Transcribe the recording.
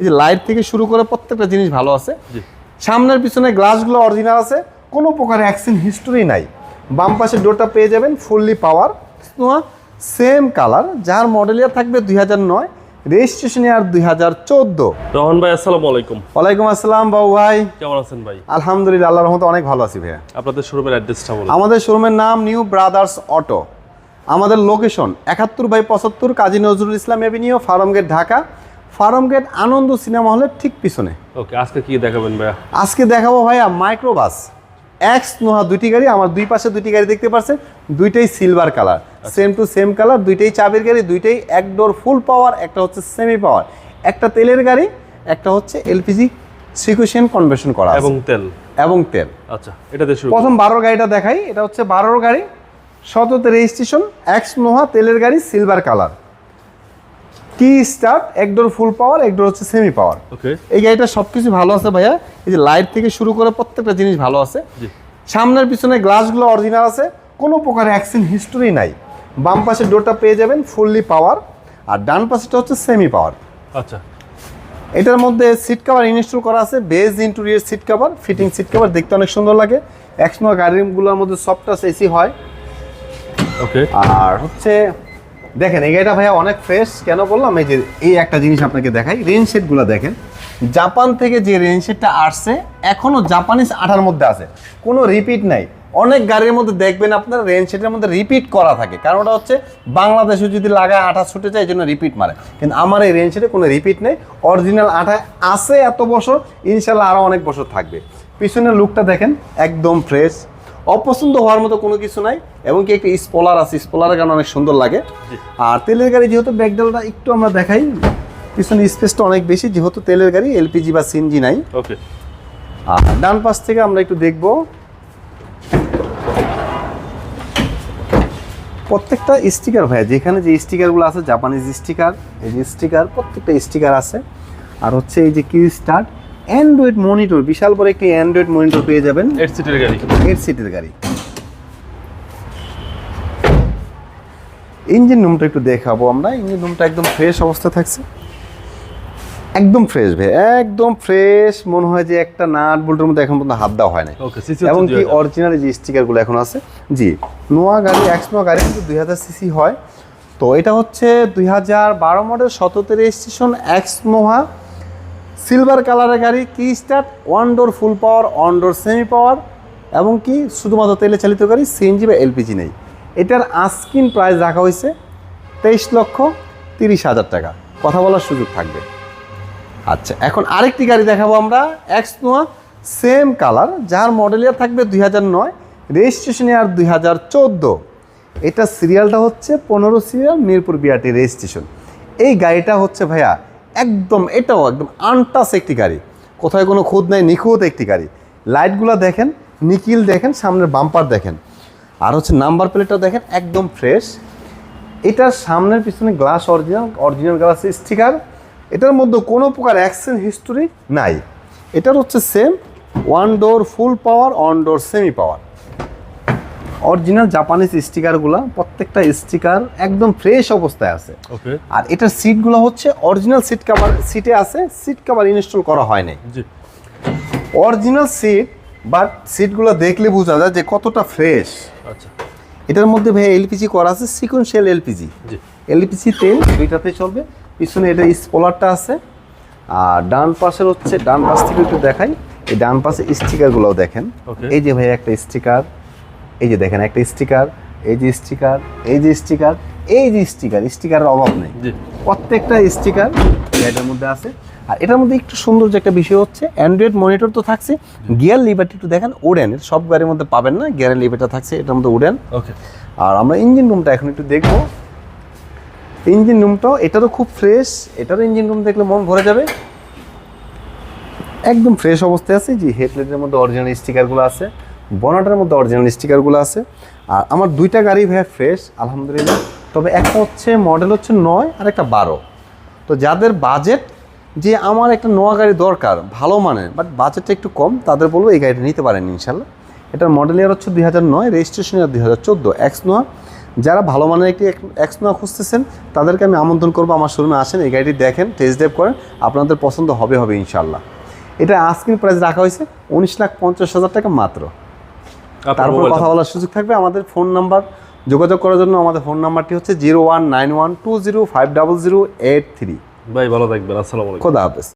এই যে লাইট থেকে শুরু করে প্রত্যেকটা জিনিস ভালো আছে। সামনের পিছনে গ্লাসগুলো অরিজিনাল আছে কোনো প্রকার অ্যাক্সিডেন্ট হিস্টোরি নাই। বাম পাশে ডোরটা পেয়ে যাবেন ফুললি পাওয়ার সেম কালার যার মডেল ইয়ার থাকবে দুই হাজার নয় রেজিস্ট্রেশন ইয়ার দুই হাজার চোদ্দ। রহমান ভাই আসসালামু আলাইকুম। ওয়ালাইকুম আসসালাম বাবু ভাই। কেমন আছেন ভাই? আলহামদুলিল্লাহ আল্লাহ রহমতে অনেক ভালো আছি ভাইয়া। আপনাদের শোরুমের অ্যাড্রেসটা বলুন। আমাদের শোরুমের নাম নিউ ব্রাদার্স অটো আমাদের লোকেশন একাত্তর বাই পঁচাত্তর Kazi Nazrul Islam avenue Farmgate Dhaka Farmgate Ananda cinema হলের ঠিক পিছনে। ওকে আজকে কি দেখাবেন ভাইয়া? আজকে দেখাবো ভাইয়া মাইক্রোবাস। এক্স নোহা দুইটি গাড়ি আমার দুই পাশে দুইটি গাড়ি দেখতে পাচ্ছেন দুইটাই silver colour same to same colour দুইটাই চাবির গাড়ি দুইটাই এক ডোর ফুল পাওয়ার একটা হচ্ছে সেমি পাওয়ার একটা তেলের গাড়ি একটা হচ্ছে এলপিজি সিকুয়েশন কনভার্সন করা এবং তেল। এবং তেল। আচ্ছা এটা শুরু প্রথম বারোর গাড়িটা দেখাই এটা হচ্ছে বারোর গাড়ি শততে রেজিস্ট্রেশন এক্স নোহা তেলের গাড়ি সিলভার কালার কি স্টার্ট এক ডোর ফুল পাওয়ার এক ডোর হচ্ছে সেমি পাওয়ার ওকে এই গাড়িটা সব কিছু ভালো আছে ভাইয়া। এই যে লাইট থেকে শুরু করে প্রত্যেকটা জিনিস ভালো আছে। জি। সামনের পিছনে গ্লাসগুলো অরিজিনাল আছে। কোনো প্রকার অ্যাক্সিডেন্ট হিস্টোরি নাই। বাম পাশে ডোরটা পেয়ে যাবেন ফুললি পাওয়ার আর ডান পাশেটা হচ্ছে সেমি পাওয়ার আচ্ছা। এটার মধ্যে সিট কভার ইনস্টল করা আছে। Beige interior seat cover fitting seat cover দেখতে অনেক সুন্দর লাগে। এক্সনো গাড়িগুলোর মধ্যে সফটাস এসি হয়। ওকে আর হচ্ছে দেখেন, এই গাড়িটা ভাইয়া অনেক ফ্রেশ কেন বললাম? এই যে, এই একটা জিনিস আপনাকে দেখাই। রেন শেডগুলো দেখেন। জাপান থেকে যে রেন শেডটা আসছে এখনও জাপানিজ আঠার মধ্যে আছে। কোনো রিপিট নাই। অনেক গাড়ির মধ্যে দেখবেন আপনার রেন মধ্যে রিপিট করা থাকে। কারণ ওটা হচ্ছে, বাংলাদেশে যদি লাগায় আঠা ছুটে যায় এই জন্য রিপিট মারে। কিন্তু আমার এই রেন কোনো রিপিট নেই। অরিজিনাল আঠা আছে এত বছর। ইনশাল্লাহ আরও অনেক বছর থাকবে। পিছনের লুকটা দেখেন, একদম ফ্রেশ অপছন্দ হওয়ার মতো কোনো কিছু নাই এবং কি একটা স্পলার আছে স্পলারের কারণে অনেক সুন্দর লাগে। আর তেলের গাড়ি যেহেতু ব্যাকডালটা একটু আমরা দেখাই পিছনে স্পেসটা অনেক বেশি যেহেতু তেলের গাড়ি এলপিজি বা সিএনজি নাই। ওকে। আর ডান পাশ থেকে আমরা একটু দেখব। প্রত্যেকটা স্টিকার ভাই যেখানে যে স্টিকারগুলো আছে জাপানিজ স্টিকার এই যে স্টিকার প্রত্যেকটা স্টিকার আছে। আর হচ্ছে এই যে কি স্টার্ট অ্যান্ড্রয়েড মনিটর বিশাল বড় একটি অ্যান্ড্রয়েড মনিটর পেয়ে যাবেন। এইট সিটের গাড়ি। এইট সিটের গাড়ি। ইঞ্জিন রুমটা একটু দেখাবো আমরা। ইঞ্জিন রুমটা একদম ফ্রেশ অবস্থা থাকছে। একদম ফ্রেশ ভাই একদম ফ্রেশ মনে হয় যে একটা নাট বোল্টের মধ্যে এখন পর্যন্ত হাত দেওয়া হয় না এবং কি অরিজিনাল যে স্টিকারগুলো এখন আছে। জি নোয়া গাড়ি এক্স নোয়া গাড়ি কিন্তু দুই হাজার সিসি হয়। তো এটা হচ্ছে দুই হাজার বারো মডেল সতেরো রেজিস্ট্রেশন এক্স নোহা সিলভার কালারের গাড়ি, key start? One door full power one door semi power এবং কি শুধুমাত্র তেলে চালিত গাড়ি সিএনজি বা এলপিজি নেই। এটার আস্কিন প্রাইস রাখা হয়েছে তেইশ লক্ষ তিরিশ হাজার টাকা। কথা বলার সুযোগ থাকবে। আচ্ছা এখন আরেকটি গাড়ি দেখাবো আমরা। এক্স নোয়া সেম কালার যার মডেল ইয়ার থাকবে দুই হাজার নয় রেজিস্ট্রেশন ইয়ার দুই হাজার চোদ্দ। এটা সিরিয়ালটা হচ্ছে পনেরো সিরিয়াল মিরপুর বিআরটি রেজিস্ট্রেশন এই গাড়িটা হচ্ছে ভাইয়া একদম, এটাও একদম আনটাস একটি গাড়ি। কোথায় কোনো খুদ নেই, নিখুঁত একটি গাড়ি। লাইটগুলো দেখেন নিকিল দেখেন, সামনের বাম্পার দেখেন। আর হচ্ছে নাম্বার প্লেটটা দেখেন, একদম ফ্রেশ এটার সামনের পিছনে glass original original glass sticker এটার মধ্যে কোনো প্রকার অ্যাক্সিডেন্ট হিস্টোরি নাই। এটার হচ্ছে same one door full power one door semi power original Japanese স্টিকারগুলো প্রত্যেকটা স্টিকার একদম ফ্রেশ অবস্থায় আছে। আর এটার সিটগুলো হচ্ছে অরিজিনাল সিট কাভার সিটে আছে সিট কাভার ইনস্টল করা হয় নাই। অরিজিনাল সিট বাট সিটগুলো দেখলে বোঝা যায় যে কতটা ফ্রেশ আচ্ছা। এটার মধ্যে ভাই এলপিজি করা আছে সিকোয়েন্সিয়াল এলপিজি জি। এলপিজি তেল দুইটাতে চলবে পিছনে এটা স্পলারটা আছে। আর ডান পাশের হচ্ছে ডান পাশ থেকে একটু দেখাই এই ডান পাশে স্টিকারগুলোও দেখেন. এই যে ভাই একটা স্টিকার এই যে দেখেন একটা স্টিকার এই যে স্টিকার এই যে স্টিকার এই যে স্টিকার স্টিকারের অভাব নেই। প্রত্যেকটা স্টিকার এটার মধ্যে আছে। আর এটার মধ্যে একটু সুন্দর যে একটা বিষয় হচ্ছে অ্যান্ড্রয়েড মনিটর তো থাকছে গিয়ার লিভারটি একটু দেখেন উডেন সব গাড়ির মধ্যে পাবেন না গিয়ারের লিভারটা থাকছে এটার মধ্যে উডেন ওকে। আর আমরা ইঞ্জিন রুমটা এখন একটু দেখব। ইঞ্জিন রুমটাও এটারও খুব ফ্রেশ এটারও ইঞ্জিন রুম দেখলে মন ভরে যাবে। একদম ফ্রেশ অবস্থায় আছে যে হেডলাইটের মধ্যে অরিজিনাল স্টিকারগুলো আছে। বনাটার মধ্যে অরিজিনাল স্টিকারগুলো আছে। আর আমার দুইটা গাড়ি ভাইয়া ফ্রেশ আলহামদুলিল্লাহ। তবে একটা হচ্ছে মডেল হচ্ছে নয়, আর একটা বারো। তো যাদের বাজেট যে আমার একটা নোয়া গাড়ি দরকার, ভালো মানের বাট বাজেটটা একটু কম, তাদের বলব এই গাড়িটা নিতে পারেন ইনশাল্লাহ। এটার মডেল ইয়ার হচ্ছে দুই হাজার নয় রেজিস্ট্রেশন ইয়ার দুই হাজার চোদ্দ। এক্স নোয়া, যারা ভালো মানের একটি এক্সনোয়া খুঁজতেছেন, তাদেরকে আমি আমন্ত্রণ করব আমার শোরুমে আসেন, এই গাড়িটি দেখেন টেস্ট ড্রাইভ করেন, আপনাদের পছন্দ হবে হবে ইনশাল্লাহ। এটা আজকের প্রাইস রাখা হয়েছে, উনিশ লাখ পঞ্চাশ হাজার টাকা মাত্র। তারপর কথা বলার সুযোগ থাকবে। আমাদের ফোন নাম্বার যোগাযোগ করার জন্য আমাদের ফোন নাম্বারটি হচ্ছে zero one nine one two zero five double zero eight three ভাই ভালো থাকবেন। আসসালামু আলাইকুম। খোদা হাফেজ।